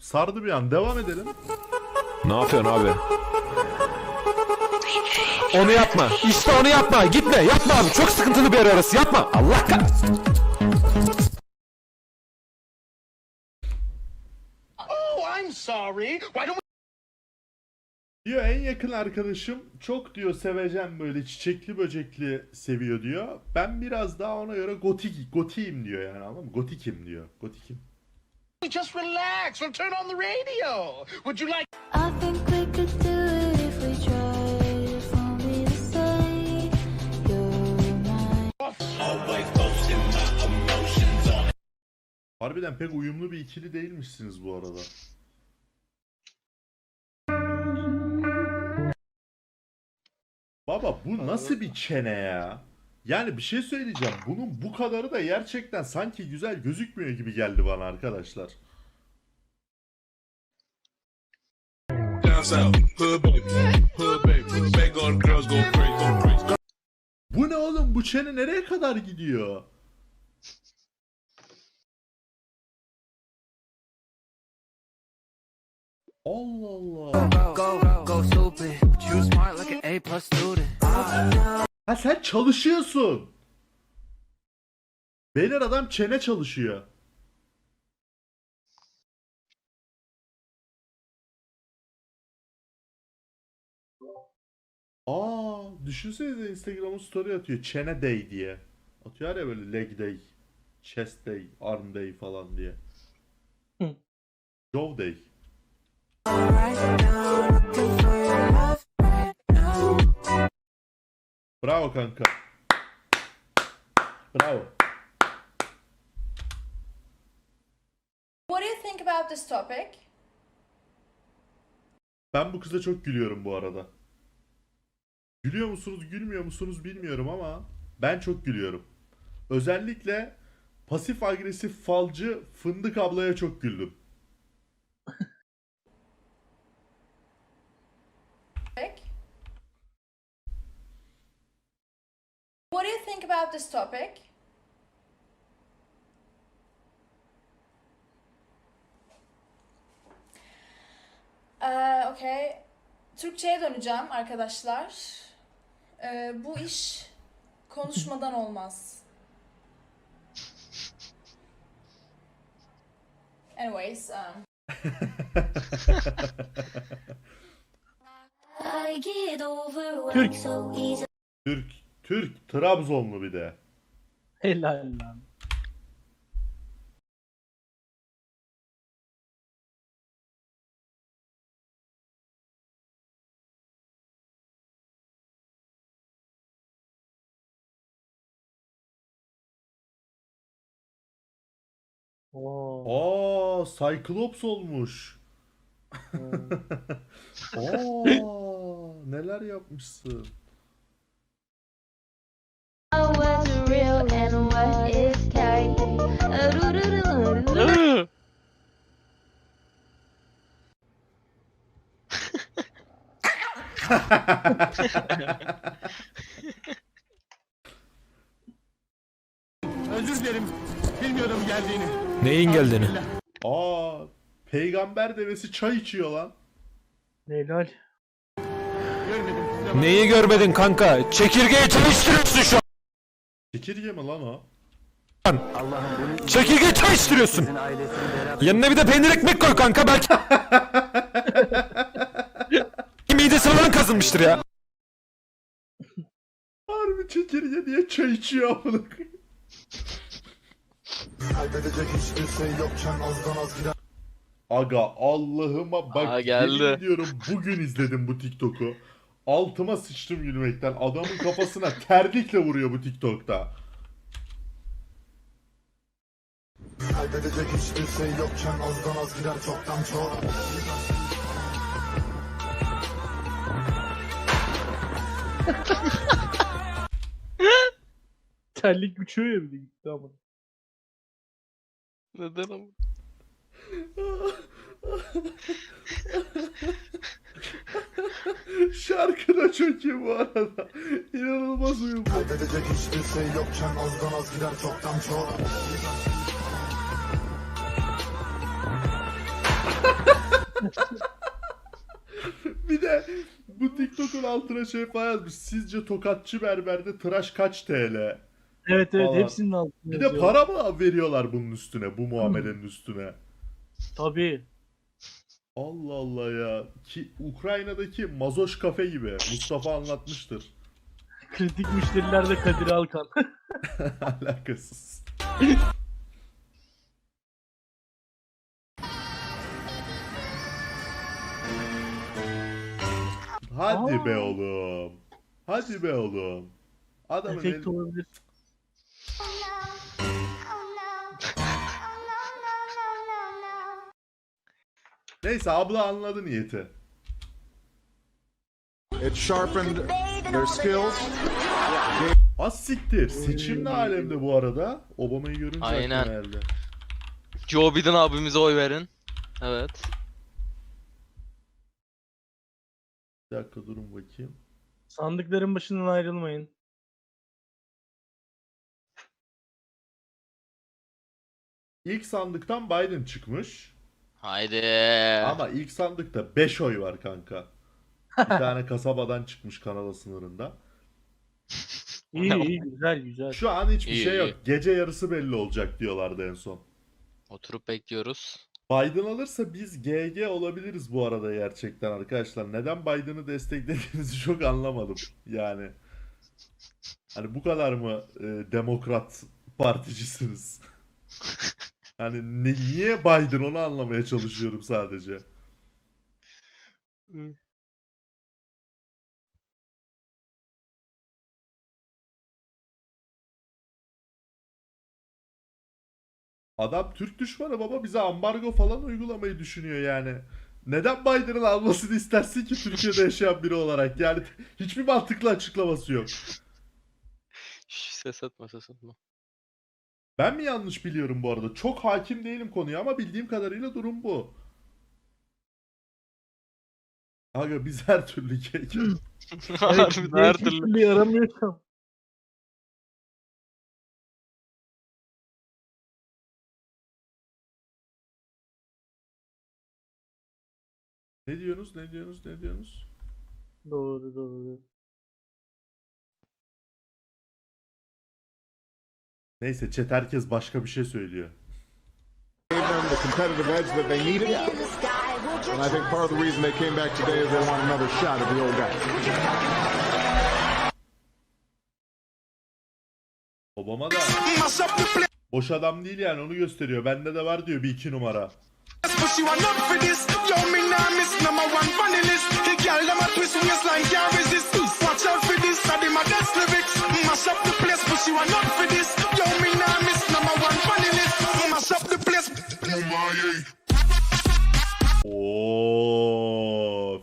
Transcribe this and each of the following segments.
Sardı bir an. Devam edelim. Ne yapıyorsun abi? Onu yapma. İşte onu yapma. Gitme. Yapma abi. Çok sıkıntılı bir yer orası. Yapma. Allah kahretsin. Oh, I'm sorry. Why don't Diyor en yakın arkadaşım çok diyor sevecen böyle çiçekli böcekli seviyor diyor. Ben biraz daha ona göre gotik gotiyim diyor yani anladın mı? Gotikim diyor. Gotikim. We just relax or turn on the radio? Would you like I think we could do it if we tried. If only to say you're mine. Harbiden pek uyumlu bir ikili değilmişsiniz bu arada. Baba bu nasıl bir çene ya? Yani bir şey söyleyeceğim. Bunun bu kadarı da gerçekten sanki güzel gözükmüyor gibi geldi bana arkadaşlar. Go go. Bu ne oğlum? Bu çene nereye kadar gidiyor? Allah Allah. go, go student. Ha sen çalışıyorsun. Beyler adam çene çalışıyor. Aa, düşünsenize Instagram'ın story atıyor. Çene day diye. Atıyor ya böyle leg day, chest day, arm day falan diye. Joe day. Bravo kanka. Bravo. What do you think about this topic? Ben bu kıza çok gülüyorum bu arada. Gülüyor musunuz, gülmüyor musunuz bilmiyorum ama ben çok gülüyorum. Özellikle pasif agresif falcı Fındık ablaya çok güldüm. What do you think about this topic? Ee, okay. Türkçe'ye döneceğim arkadaşlar. Ee, bu iş konuşmadan olmaz. Anyways, um, Türk. Türk, Türk, Trabzonlu bir de. Helal lan. Oo. Aa, Cyclops olmuş. Aa, neler yapmışsın? Özür dilerim. Bilmiyordum geldiğini. Neyin geldiğini? Aa, peygamber devesi çay içiyor lan. Helal. Görmedim. Neyi görmedin kanka? Çekirgeyi çalıştırıyorsun şu Çekirge mi lan o? an. Çekirgeyi çalıştırıyorsun. Yanına bir de peynir ekmek koy kanka belki. Midesi falan kazınmıştır ya. Harbi çekirge diye çay içiyor amına koyayım. Aga Allah'ıma bak Aa, geldi. yemin ediyorum bugün izledim bu TikTok'u. Altıma sıçtım gülmekten. Adamın kafasına terlikle vuruyor bu TikTok'ta. Kaybedecek hiçbir şey yokken azdan az gider çoktan çok Terlik uçuyor ya bir de gitti ama. Neden ama? Şarkı da çok iyi bu arada. İnanılmaz uyumlu. Kaybedecek hiçbir şey yokken azdan az gider çoktan çok bir de bu TikTok'un altına şey falan yazmış. Sizce tokatçı berberde tıraş kaç TL? Evet evet Falan. hepsinin altında Bir de yazıyor. para mı veriyorlar bunun üstüne? Bu muamelenin üstüne. Tabii. Allah Allah ya. Ki Ukrayna'daki Mazoş kafe gibi. Mustafa anlatmıştır. Kritik müşteriler de Kadir Alkan. Alakasız. Hadi Aa. be oğlum. Hadi be oğlum. Adamın Efekt el- olabilir. Neyse abla anladı niyeti. It sharpened their skills. Az siktir. Seçim ne alemde bu arada? Obama'yı görünce Aynen. aklıma geldi. Joe Biden abimize oy verin. Evet. Bir dakika durun bakayım. Sandıkların başından ayrılmayın. İlk sandıktan Biden çıkmış. Haydi. Ama ilk sandıkta 5 oy var kanka. Bir tane kasabadan çıkmış Kanada sınırında. İyi iyi güzel güzel. Şu an hiçbir İyi, şey yok. iyi. Gece yarısı belli olacak diyorlardı en son. Oturup bekliyoruz. Biden alırsa biz GG olabiliriz bu arada gerçekten arkadaşlar. Neden Biden'ı desteklediğinizi çok anlamadım. Yani hani bu kadar mı e, demokrat particisiniz? Ne, niye Biden onu anlamaya çalışıyorum sadece. Adam Türk düşmanı baba bize ambargo falan uygulamayı düşünüyor yani. Neden Biden'ın almasını istersin ki Türkiye'de yaşayan biri olarak? Yani hiçbir mantıklı açıklaması yok. Şş, ses atma ses atma. Ben mi yanlış biliyorum bu arada? Çok hakim değilim konuya ama bildiğim kadarıyla durum bu. Aga biz her türlü kek. Harbiden her türlü. türlü yaramıyorsam. ne diyorsunuz? Ne diyorsunuz? Ne diyorsunuz? Doğru doğru. Neyse chat herkes başka bir şey söylüyor. Gave them the competitive edge that they needed. And I think part of the reason they came back today is they want another shot at the old guy. Obama da boş adam değil yani onu gösteriyor. Bende de var diyor bir iki numara. But want up for this. Yo, me nah miss number one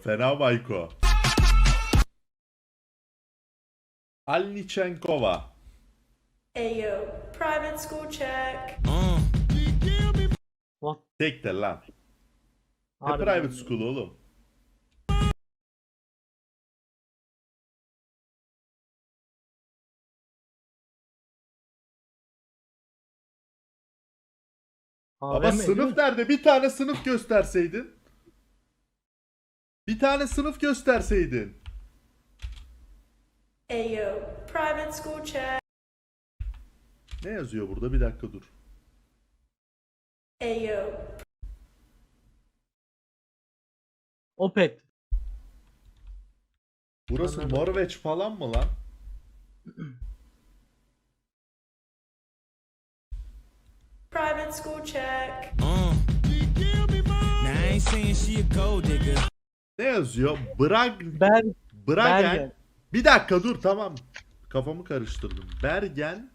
fena Bayko. Alnichenkova. Ayo, private school check. What? Tek de lan. Ne Harbiden private ya. school oğlum? Ama AVM mi? sınıf nerede? Bir tane sınıf gösterseydin. Bir tane sınıf gösterseydin. Ayo, private school check. Ne yazıyor burada? Bir dakika dur. Ayo, Opet. Burası Anladım. Norveç falan mı lan? private school check. Ne yazıyor? Brag Ber Bragen. Bergen. Bir dakika dur tamam. Kafamı karıştırdım. Bergen.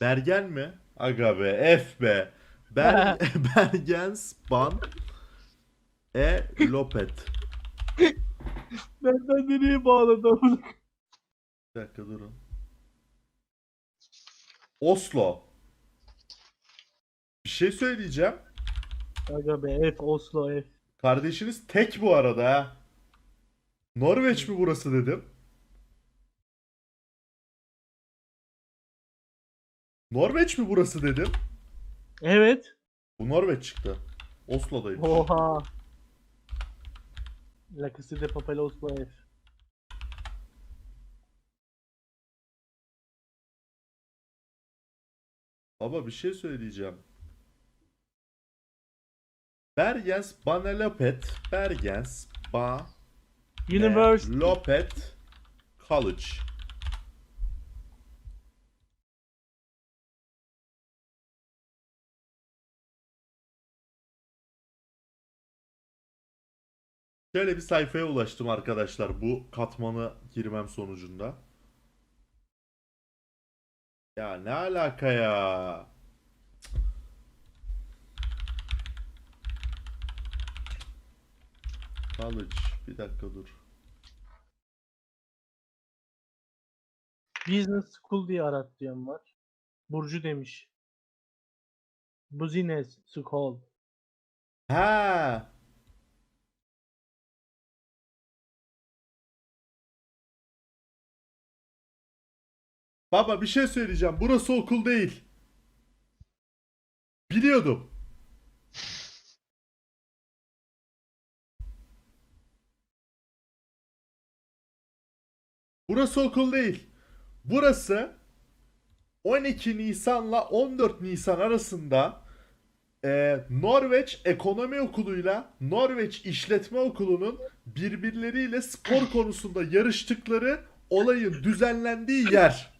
Bergen mi? Aga be F be. Ber Bergens Ban E Lopet. Nereden nereye bağladım? Bir dakika durun. Oslo. Bir şey söyleyeceğim. Aga be F Oslo F. Kardeşiniz tek bu arada ha. Norveç mi burası dedim. Norveç mi burası dedim. Evet. Bu Norveç çıktı. Oslo'dayım. Oha. La Casa de Papel Oslo F. Baba bir şey söyleyeceğim. Bergens Banelopet, Bergens Ba University. Lopet College. Şöyle bir sayfaya ulaştım arkadaşlar bu katmanı girmem sonucunda. Ya ne alaka ya? College. Bir dakika dur. Business School diye arat diyen var. Burcu demiş. Business School. Ha. Baba bir şey söyleyeceğim. Burası okul değil. Biliyordum. Burası okul değil. Burası 12 Nisan'la 14 Nisan arasında e, Norveç Ekonomi Okulu'yla Norveç İşletme Okulu'nun birbirleriyle spor konusunda yarıştıkları olayın düzenlendiği yer.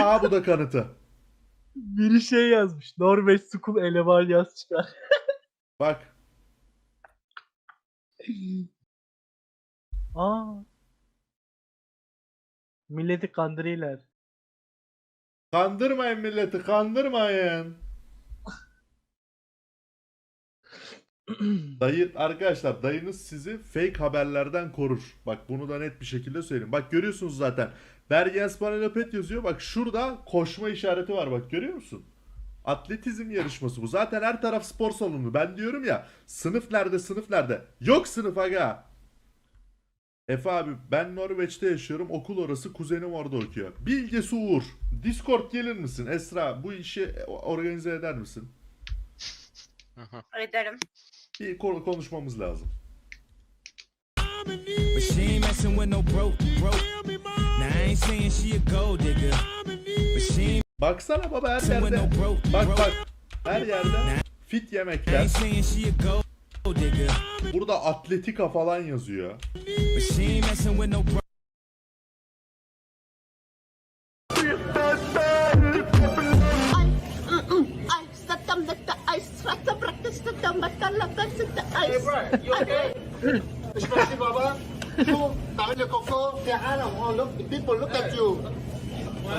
Aa bu da kanıtı. Biri şey yazmış. Norveç School eleman yaz çıkar. Bak Aa. Milleti kandırıyorlar. kandırmayın milleti kandırmayın. Dayı arkadaşlar dayınız sizi fake haberlerden korur. Bak bunu da net bir şekilde söyleyeyim. Bak görüyorsunuz zaten. Bergens Panelopet yazıyor. Bak şurada koşma işareti var. Bak görüyor musun? Atletizm yarışması bu. Zaten her taraf spor salonu. Ben diyorum ya sınıf nerede sınıf nerede? Yok sınıf aga. Efe abi ben Norveç'te yaşıyorum. Okul orası. Kuzenim orada okuyor. Bilgesi Uğur. Discord gelir misin? Esra bu işi organize eder misin? Ederim. Bir konu konuşmamız lazım. But she ain't messing with no broke, broke. Now I ain't saying she a gold digger. But she ain't Baksana baba her messing with yerde. broke, Bak broke. bak. Her yerde fit I yemekler. ain't saying she a gold digger. Burada atletika falan yazıyor. Especially Baba. You, the. Oh, look, the people look at you.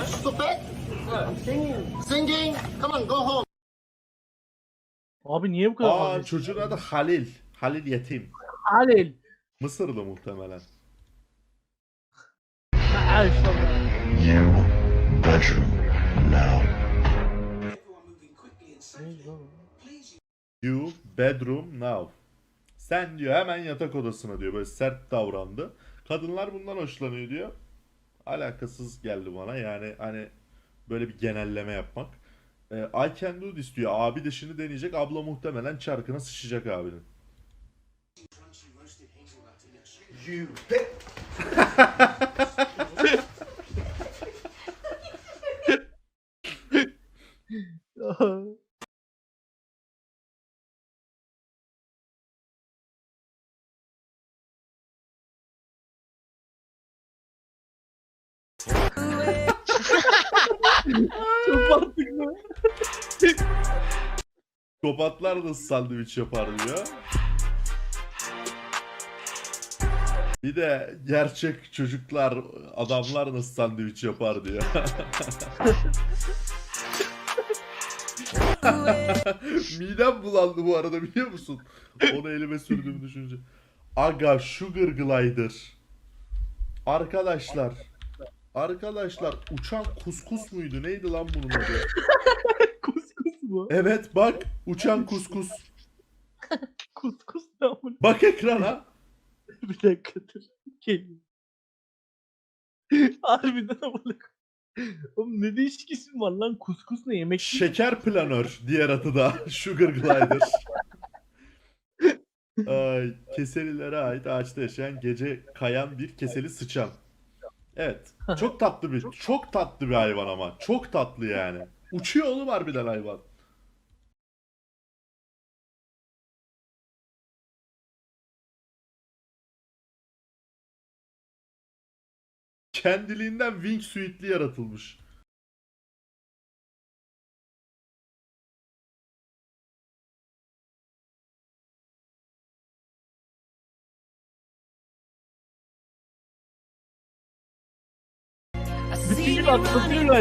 Stupid. Singing. Singing? Come on, go home. Abi niye bu kadar Aa çocuğun adı Halil. Halil yetim. Halil. Mısırlı muhtemelen. Ha, inşallah. Neydi lan o? You bedroom now. Sen diyor hemen yatak odasına diyor. Böyle sert davrandı. Kadınlar bundan hoşlanıyor diyor. Alakasız geldi bana. Yani hani böyle bir genelleme yapmak. Ee, I can do this diyor. Abi de şimdi deneyecek. Abla muhtemelen çarkına sıçacak abinin. Mantıklı. Kopatlar da sandviç yapar diyor. Bir de gerçek çocuklar, adamlar nasıl sandviç yapar diyor. Midem bulandı bu arada biliyor musun? Onu elime sürdüğümü düşünce. Aga Sugar Glider. Arkadaşlar. Arkadaşlar uçan kuskus muydu? Neydi lan bunun adı? Kuskus mu? Evet bak uçan kuskus. Kuskus ne amına? Bak ekrana. Bir dakika dur. Geliyor. Harbiden amına. Oğlum ne değişik isim var lan? Kuskus ne yemek? Şeker planör diğer adı da Sugar Glider. Ay, keselilere ait ağaçta yaşayan gece kayan bir keseli sıçan. Evet. Çok tatlı bir çok tatlı bir hayvan ama. Çok tatlı yani. Uçuyor oğlum harbiden hayvan. Kendiliğinden wingsuit'li yaratılmış.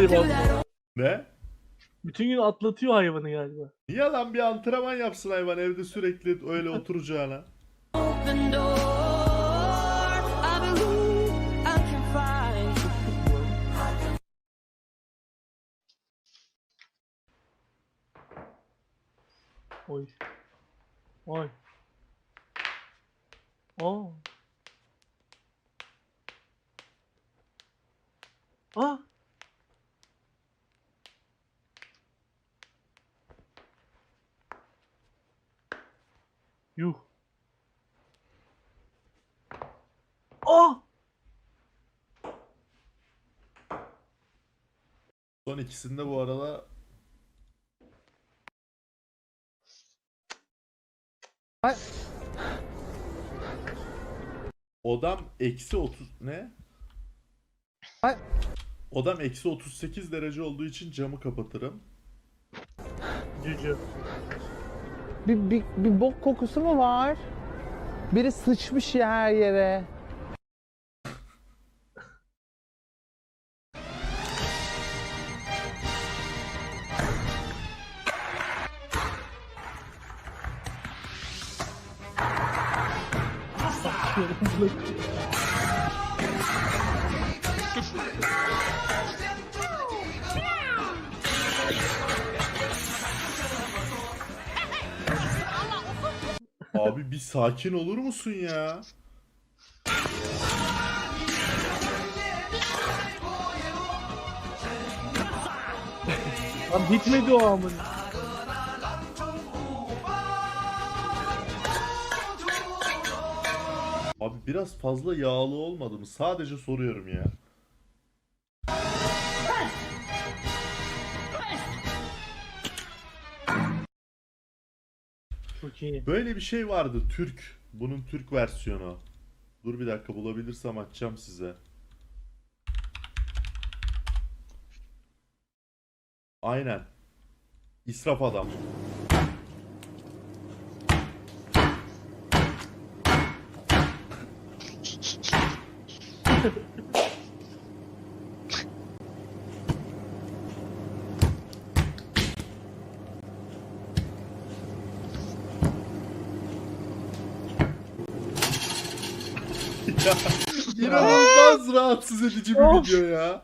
Galiba. Ne? Bütün gün atlatıyor hayvanı galiba. Niye lan bir antrenman yapsın hayvan evde sürekli öyle oturacağına? Oy. Oy. Aa. Aa. Yuh. Aa. Son ikisinde bu arada Odam eksi 30 ne? Odam eksi 38 derece olduğu için camı kapatırım. Cücü. Bir, bir, bir bok kokusu mu var? Biri sıçmış ya her yere. Abi bir sakin olur musun ya? Lan bitmedi o amına. Abi biraz fazla yağlı olmadı mı? Sadece soruyorum ya. Çok iyi. Böyle bir şey vardı Türk. Bunun Türk versiyonu. Dur bir dakika bulabilirsem açacağım size. Aynen. İsraf adam. ya, inanılmaz rahatsız edici bir Of. video ya.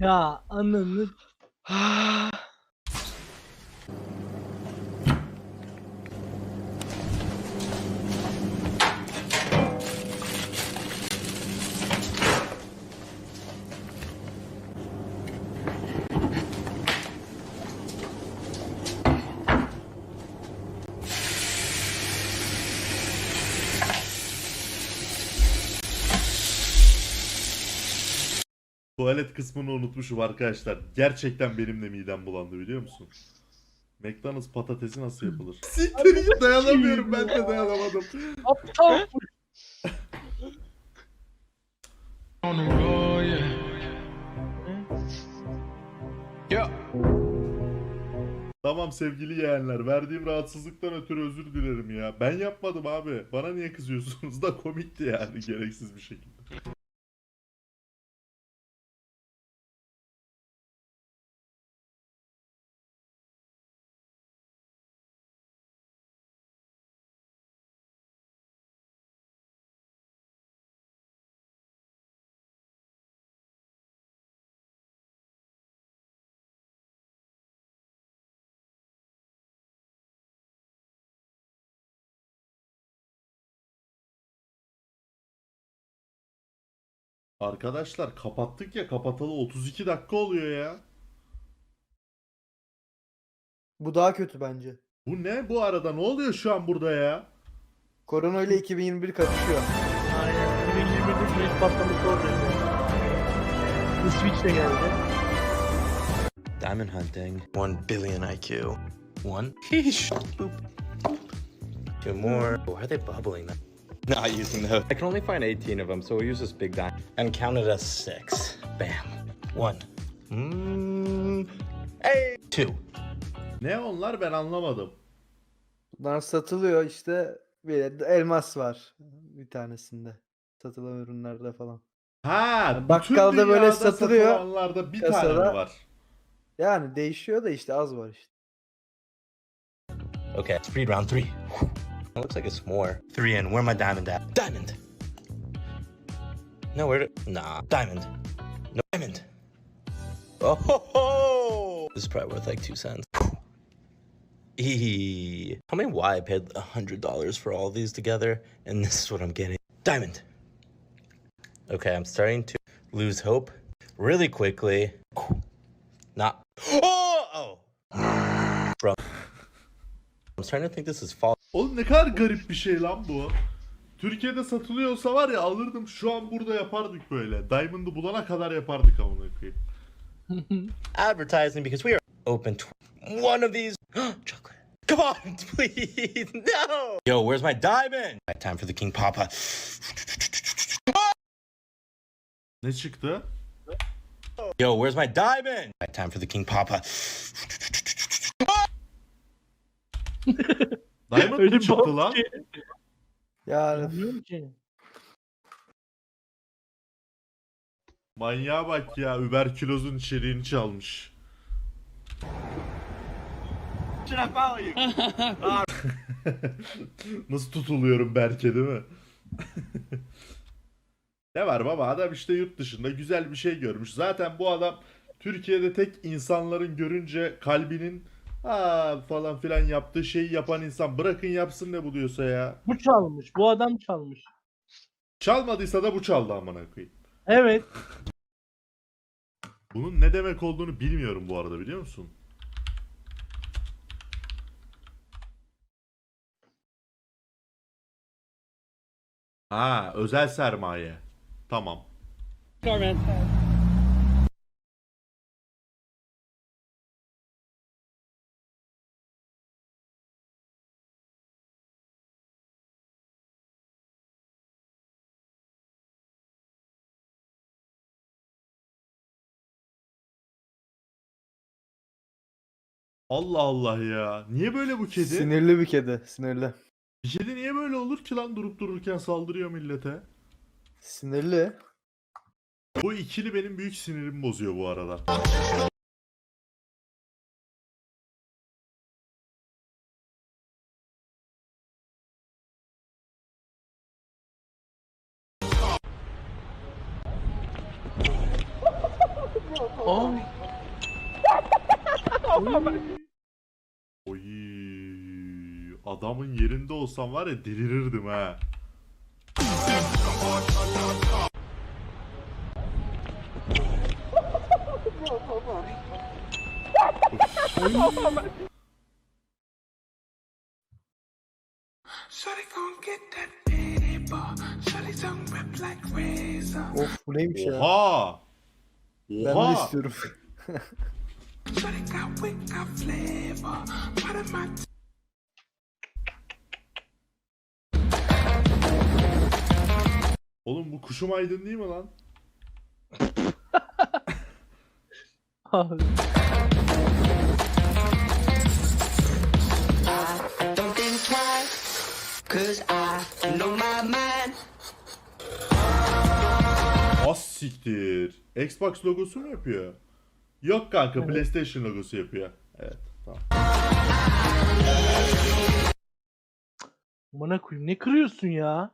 Ya ananı. Tuvalet kısmını unutmuşum arkadaşlar. Gerçekten benim de midem bulandı biliyor musun? McDonald's patatesi nasıl yapılır? Siktir git dayanamıyorum ben de dayanamadım. Aptal. Tamam sevgili yeğenler verdiğim rahatsızlıktan ötürü özür dilerim ya. Ben yapmadım abi. Bana niye kızıyorsunuz da komikti yani gereksiz bir şekilde. Arkadaşlar kapattık ya kapatalı 32 dakika oluyor ya. Bu daha kötü bence. Bu ne bu arada ne oluyor şu an burada ya? Korona ile 2021 kapışıyor. Aynen. 2021'de güneş patlaması olacak. Bu Switch de geldi. Diamond hunting. 1 billion IQ. One. Heesh. Boop. Two more. Why are they bubbling? Not using those. I can only find 18 of them, so we'll use this big diamond. And count it as six. Bam. One. Mmm. Hey. Two. Ne onlar ben anlamadım. Bunlar satılıyor işte. Bir elmas var bir tanesinde. Satılan ürünlerde falan. Ha, bütün bakkalda böyle satılıyor, satılanlarda bir tane mi kasada. var? Yani değişiyor da işte az var işte. Okay, speed round three. It looks like it's more. Three in. Where my diamond at? Diamond. No, where? Nah, diamond. No diamond. Oh, ho, ho. this is probably worth like two cents. Eee. Tell me why I paid a hundred dollars for all these together, and this is what I'm getting. Diamond. Okay, I'm starting to lose hope really quickly. Not. Oh! Oh! Bro. I'm starting to think this is false. Oğlum ne kadar garip bir şey lan bu. Türkiye'de satılıyorsa var ya alırdım şu an burada yapardık böyle. Diamond'ı bulana kadar yapardık amına koyayım. advertising because we are open to one of these chocolate. Come on, please. No. Yo, where's my diamond? Time for the King Papa. Ne çıktı? Yo, where's my diamond? Time for the King Papa. Diamond mı çıktı lan? Yani Bilmiyorum ki. Manyağa bak ya überkülozun içeriğini çalmış. Nasıl tutuluyorum Berke değil mi? ne var baba adam işte yurt dışında güzel bir şey görmüş. Zaten bu adam Türkiye'de tek insanların görünce kalbinin aa falan filan yaptığı şeyi yapan insan. Bırakın yapsın ne buluyorsa ya. Bu çalmış. Bu adam çalmış. Çalmadıysa da bu çaldı amına koyayım. Evet. Bunun ne demek olduğunu bilmiyorum bu arada biliyor musun? Ha, özel sermaye. Tamam. Allah Allah ya. Niye böyle bu kedi? sinirli bir kedi. Sinirli. Bir kedi niye böyle olur ki lan durup dururken saldırıyor millete? Sinirli. Bu ikili benim büyük sinirimi bozuyor bu arada. Yerinde olsam var ya delirirdim ha. Of bu neymiş ya? Oha. Ben de Oha. istiyorum. Oğlum bu kuşum aydın değil mi lan? Abi. Don't think twice, cause I know my mind. Az siktir. Xbox logosu mu yapıyor? Yok kanka PlayStation logosu yapıyor. Evet tamam. Bana koyayım. Ne kırıyorsun ya?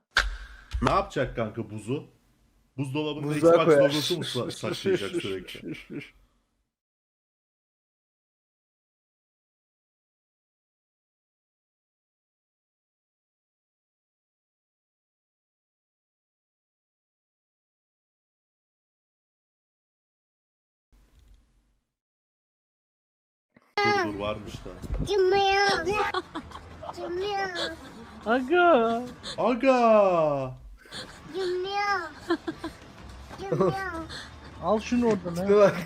Ne yapacak kanka buzu? Buzdolabında Buzluğa Xbox koyar. logosu mu sa- saklayacak sürekli? dur dur varmış da. Cımıyor. Cımıyor. Aga. Aga! Al şunu oradan ha. bak.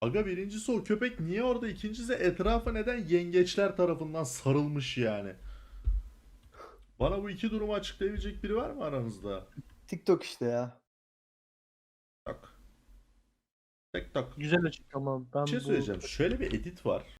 Aga birincisi o köpek niye orada? İkincisi etrafa neden yengeçler tarafından sarılmış yani? Bana bu iki durumu açıklayabilecek biri var mı aranızda? TikTok işte ya. Tak. Tak tak. Güzel açıklama. Ben Bir şey bu- söyleyeceğim. Şöyle bir edit var.